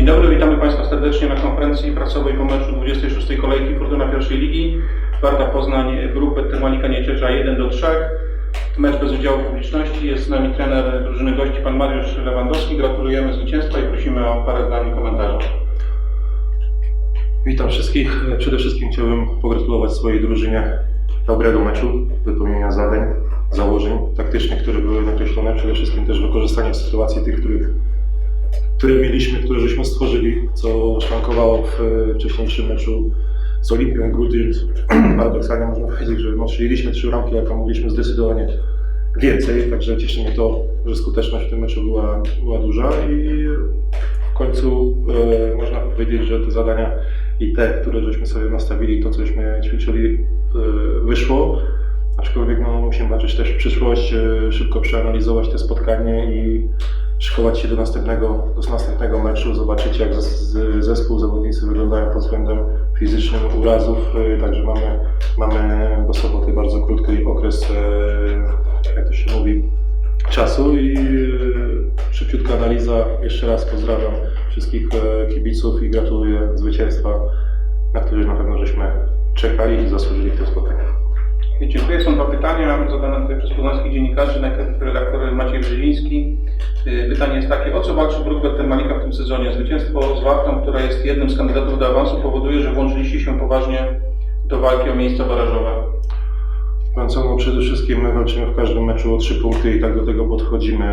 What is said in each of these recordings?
Dzień dobry, witamy Państwa serdecznie na konferencji prasowej po meczu 26. kolejki Fortuna pierwszej ligi. Warta Poznań, grupę Termalika Nieciecza 1 do 3. Mecz bez udziału publiczności. Jest z nami trener drużyny gości, pan Mariusz Lewandowski. Gratulujemy zwycięstwa i prosimy o parę zdań komentarza. Witam wszystkich. Przede wszystkim chciałbym pogratulować swojej drużynie dobrego meczu, wypełnienia zadań, założeń taktycznych, które były nakreślone. Przede wszystkim też wykorzystania sytuacji tych, których, które mieliśmy, które żeśmy stworzyli, co szwankowało w wcześniejszym meczu z Olimpią Grudziądz. Paradoksalnie można powiedzieć, że no, strzeliliśmy trzy ramki, a mogliśmy zdecydowanie więcej, także cieszy mnie to, że skuteczność w tym meczu była, była duża i w końcu e, można powiedzieć, że te zadania i te, które żeśmy sobie nastawili, to cośmy ćwiczyli, e, wyszło. Aczkolwiek no, musimy patrzeć też w przyszłość, e, szybko przeanalizować te spotkanie i szykować się do następnego, do następnego meczu, zobaczyć jak zespół, zawodnicy wyglądają pod względem fizycznym urazów. E, Także mamy, mamy do soboty bardzo krótki okres, e, jak to się mówi, czasu i e, szybciutka analiza. Jeszcze raz pozdrawiam wszystkich kibiców i gratuluję zwycięstwa, na które na pewno żeśmy czekali i zasłużyli w tym spotkaniu. Dziękuję. Są dwa pytania zadane tutaj przez poznańskich dziennikarzy, najpierw redaktor Maciej Brzeziński. Y, Pytanie jest takie, o co walczy Brukbet Termalika w tym sezonie? Zwycięstwo z Wartą, która jest jednym z kandydatów do awansu, powoduje, że włączyliście się poważnie do walki o miejsca barażowe. No co, no przede wszystkim my walczymy w każdym meczu o trzy punkty i tak do tego podchodzimy.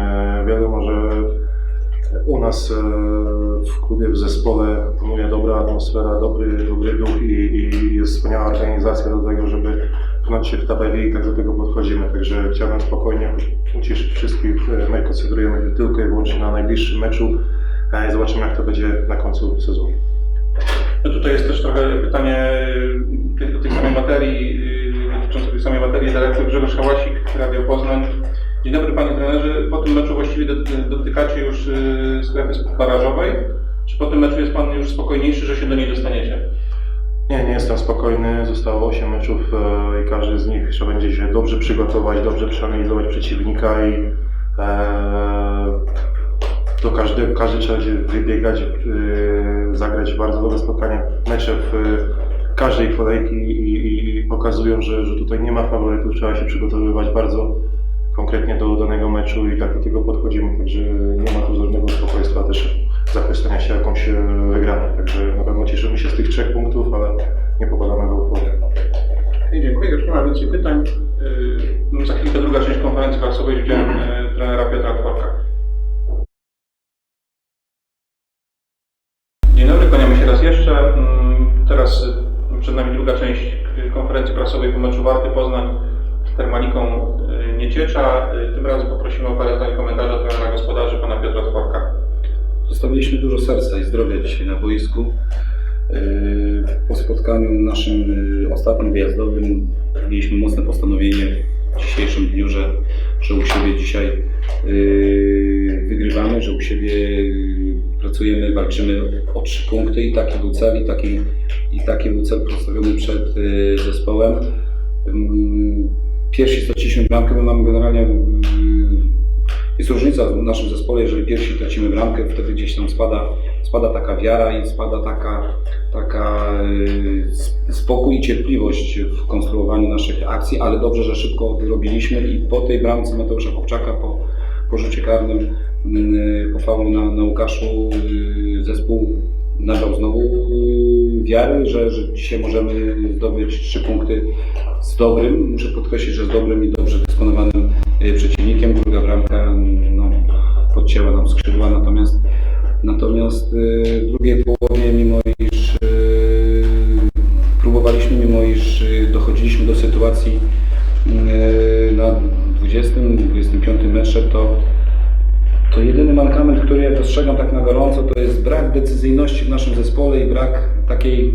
Wiadomo, że u nas e, w klubie, w zespole panuje dobra atmosfera, dobry, dobry duch i, i jest wspaniała organizacja do tego, żeby pchnąć się w tabeli i tak do tego podchodzimy. Także chciałbym spokojnie uciszyć wszystkich. E, My koncentrujemy się tylko i wyłącznie na najbliższym meczu e, i zobaczymy jak to będzie na końcu sezonu. No tutaj jest też trochę pytanie y, do tej samej materii, dotyczące tej samej materii. Dyrektor Grzegorz Hałasik, Radio Poznań. Dzień dobry Panie Trenerze. Po tym meczu właściwie doty- dotykacie już strefy barażowej. Czy po tym meczu jest Pan już spokojniejszy, że się do niej dostaniecie? Nie, nie jestem spokojny. Zostało 8 meczów e, i każdy z nich trzeba będzie się dobrze przygotować, dobrze przeanalizować przeciwnika i e, to każdy, każdy trzeba będzie wybiegać, e, zagrać bardzo dobre spotkanie. Mecze w e, każdej kolejki i, i, pokazują, że, że tutaj nie ma faworytów, trzeba się przygotowywać bardzo konkretnie do danego meczu i tak do tego podchodzimy, także nie ma tu żadnego spokojstwa też zachwycenia się jakąś e, wygraną, także na pewno cieszymy się z tych trzech punktów, ale nie popadamy w euforię. Dziękuję. Już nie ma więcej pytań. Y, Za chwilkę druga część konferencji prasowej z udziałem y, trenera Piotra Tworka. Dzień dobry, kłaniamy się raz jeszcze. Mm, Teraz przed nami druga część konferencji prasowej po meczu Warty Poznań z Termaliką Nieciecza. Tym razem poprosimy o parę zdań komentarza trenera gospodarzy, pana Piotra Tworka. Zostawiliśmy dużo serca i zdrowia dzisiaj na boisku. Yy, Po spotkaniu naszym yy, ostatnim wyjazdowym mieliśmy mocne postanowienie w dzisiejszym dniu, że, że u siebie dzisiaj yy, wygrywamy, że u siebie pracujemy, walczymy o trzy punkty i taki był cel i taki, i taki był cel postawiony przed zespołem. Pierwsi straciliśmy bramkę, my mamy generalnie jest różnica w naszym zespole, jeżeli pierwsi tracimy bramkę, wtedy gdzieś tam spada, spada taka wiara i spada taka, taka yy, spokój i cierpliwość w konstruowaniu naszych akcji, ale dobrze, że szybko wyrobiliśmy i po tej bramce Mateusza Kopczaka, po, po rzucie karnym, yy, po faulu na, na Łukaszu, yy, zespół nabrał znowu yy, wiary, że, że dzisiaj możemy zdobyć trzy punkty z dobrym, muszę podkreślić, że z dobrym i dobrze dysponowanym przeciwnikiem. Druga bramka no, podcięła nam skrzydła, natomiast natomiast y, w drugiej połowie, mimo iż y, próbowaliśmy, mimo iż y, dochodziliśmy do sytuacji y, na 20-25 metrze, to to jedyny mankament, który ja dostrzegam tak na gorąco, to jest brak decyzyjności w naszym zespole i brak takiej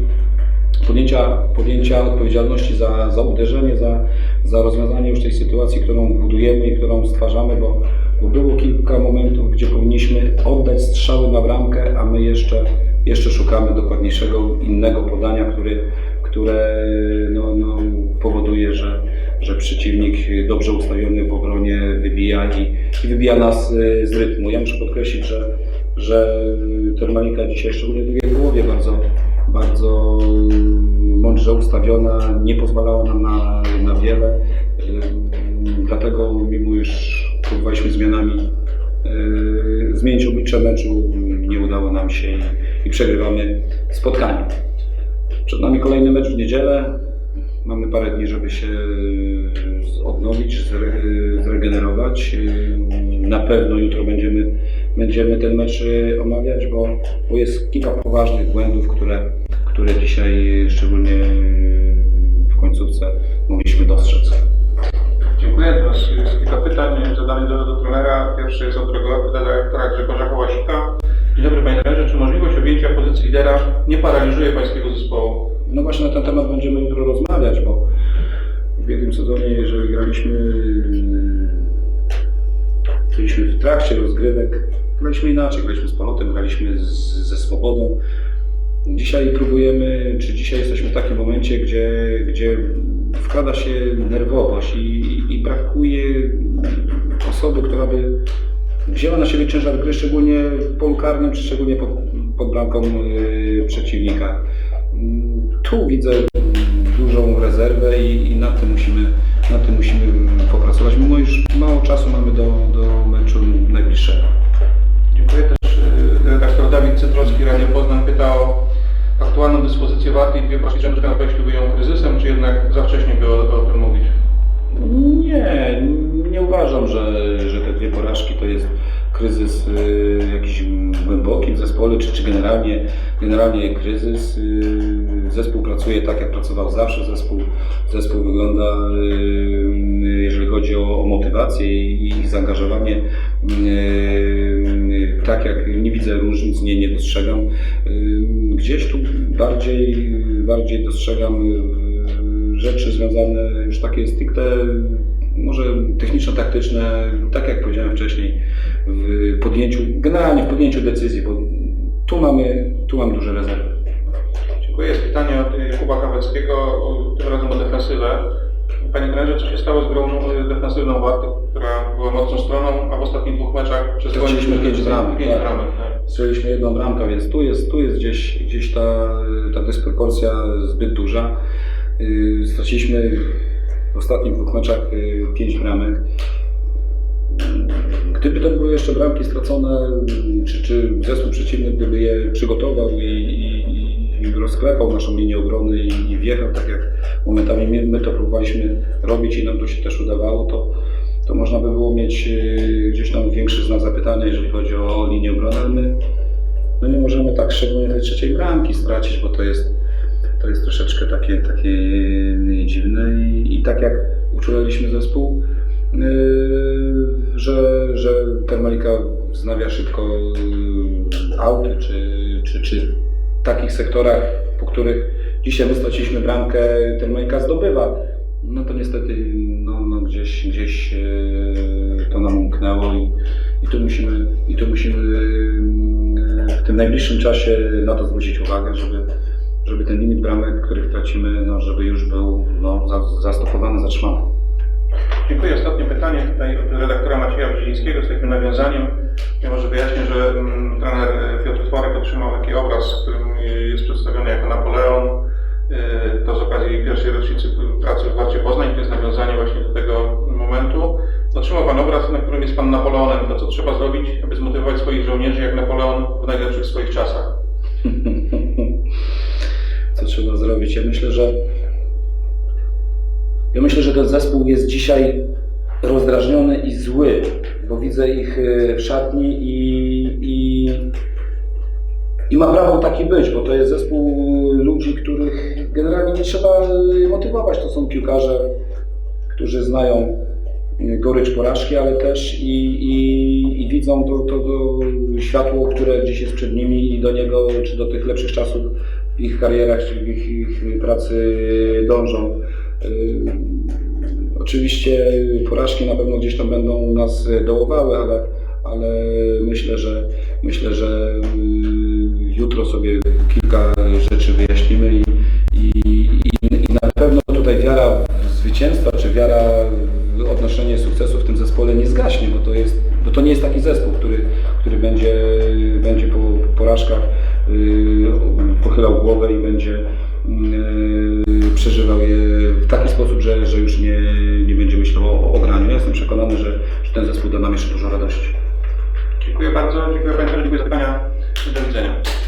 podjęcia, podjęcia odpowiedzialności za, za uderzenie, za, za rozwiązanie już tej sytuacji, którą budujemy i którą stwarzamy, bo, bo było kilka momentów, gdzie powinniśmy oddać strzały na bramkę, a my jeszcze, jeszcze szukamy dokładniejszego innego podania, który, które no, no, powoduje, że, że przeciwnik dobrze ustawiony w obronie wybija i, i wybija nas y, z rytmu. Ja muszę podkreślić, że że Termalika dzisiaj, szczególnie w drugiej połowie, bardzo, bardzo mądrze ustawiona, nie pozwalała nam na, na wiele. Dlatego, mimo iż próbowaliśmy zmianami yy, zmienić oblicze meczu, nie udało nam się i, i przegrywamy spotkanie. Przed nami kolejny mecz w niedzielę. Mamy parę dni, żeby się odnowić, zre, zregenerować. Na pewno jutro będziemy, będziemy ten mecz e, omawiać, bo, bo jest kilka poważnych błędów, które, które dzisiaj szczególnie w końcówce mogliśmy dostrzec. Dziękuję. Teraz jest kilka pytań zadanych do, do trenera. Pierwszy jest od dyrektora Grzegorza Kołasika. Dzień dobry Panie Trenerze. Czy możliwość objęcia pozycji lidera nie paraliżuje Pańskiego zespołu? No właśnie na ten temat będziemy jutro rozmawiać, bo w ubiegłym sezonie, jeżeli graliśmy, byliśmy w trakcie rozgrywek, graliśmy inaczej, graliśmy z polotem, graliśmy z, ze swobodą. Dzisiaj próbujemy, czy dzisiaj jesteśmy w takim momencie, gdzie, gdzie wkrada się nerwowość i, i, i brakuje osoby, która by wzięła na siebie ciężar gry, szczególnie w polu karnym, czy szczególnie pod, pod bramką yy, przeciwnika. Tu widzę dużą rezerwę i, i nad, tym musimy, nad tym musimy popracować, mimo iż mało czasu mamy do, do meczu najbliższego. Dziękuję też. y, Redaktor Dawid Cytrowski, Radio Poznań pyta o aktualną dyspozycję Warty i dwie porażki rzędu określiły ją kryzysem, czy jednak za wcześnie by o, o tym mówić? Nie, nie uważam, że, że te dwie porażki to jest kryzys y, jakiś głęboki w zespole, czy, czy generalnie, generalnie kryzys. Y, zespół pracuje tak, jak pracował zawsze. Zespół, zespół wygląda, y, jeżeli chodzi o, o motywację i, zaangażowanie, tak jak nie widzę różnic, nie, nie dostrzegam. Gdzieś tu bardziej, bardziej dostrzegam rzeczy związane już takie stricte, może techniczno-taktyczne, tak jak powiedziałem wcześniej, w podjęciu, generalnie w podjęciu decyzji, bo tu mamy, tu mamy duże rezerwy. Dziękuję. Jest pytanie od y, Jakuba Kaweckiego, tym razem o defensywę. Panie trenerze, co się stało z grą y, defensywną Warty, która była mocną stroną, a w ostatnich dwóch meczach przez Straciliśmy pięć bramek, Pięć tak. bramek, tak. Strzeliliśmy jedną bramkę, więc tu jest, tu jest gdzieś, gdzieś ta, ta dysproporcja zbyt duża. Yy, Straciliśmy w ostatnich dwóch meczach yy, pięć bramek. Gdyby to były jeszcze bramki stracone, czy, czy zespół przeciwny gdyby je przygotował i, i, i rozklepał naszą linię obrony i, i wjechał tak jak momentami my, my to próbowaliśmy robić i nam to się też udawało, to, to można by było mieć yy, gdzieś tam większy znak zapytania, jeżeli chodzi o linię obrony, ale my no nie możemy tak szczególnie tej trzeciej bramki stracić, bo to jest, to jest troszeczkę takie, takie dziwne i, i tak jak uczulaliśmy zespół, yy, że, że Termalika wznawia szybko yy, auty, czy, czy, czy w takich sektorach, po których dzisiaj my straciliśmy bramkę, Termalika zdobywa, no to niestety no, no gdzieś, gdzieś yy, to nam umknęło i, i tu musimy, i tu musimy yy, w tym najbliższym czasie na to zwrócić uwagę, żeby, żeby ten limit bramek, których tracimy, no, żeby już był no, za- zastopowany, zatrzymany. Dziękuję. Ostatnie pytanie tutaj od redaktora Macieja Brzezińskiego z takim nawiązaniem. Ja może wyjaśnię, że mm, trener e, Piotr Tworek otrzymał taki obraz, w którym e, jest przedstawiony jako Napoleon. E, To z okazji pierwszej rocznicy pracy w Warcie Poznań. To jest nawiązanie właśnie do tego momentu. Otrzymał Pan obraz, na którym jest Pan Napoleonem. To co trzeba zrobić, aby zmotywować swoich żołnierzy jak Napoleon w najlepszych swoich czasach? Trzeba zrobić? Ja myślę, że ja myślę, że ten zespół jest dzisiaj rozdrażniony i zły, bo widzę ich y, w szatni i, i, i ma prawo taki być, bo to jest zespół ludzi, których generalnie nie trzeba y, motywować. To są piłkarze, którzy znają y, gorycz porażki, ale też i, i, i widzą to, to, to światło, które gdzieś jest przed nimi i do niego, czy do tych lepszych czasów ich karierach, czy w ich, ich pracy dążą. Y, Oczywiście porażki na pewno gdzieś tam będą nas dołowały, ale, ale myślę, że myślę, że y, jutro sobie kilka rzeczy wyjaśnimy i, i, i, na pewno tutaj wiara w zwycięstwa, czy wiara w odnoszenie sukcesu w tym zespole nie zgaśnie, bo to, jest, bo to nie jest taki zespół, który, który będzie, porażkach yy, pochylał głowę i będzie yy, przeżywał je w taki sposób, że, że już nie, nie będzie myślał o, o graniu. Ja jestem przekonany, że, że ten zespół da nam jeszcze dużo radości. Dziękuję bardzo. Dziękuję Trenerze, dziękuję za pytania. Do widzenia.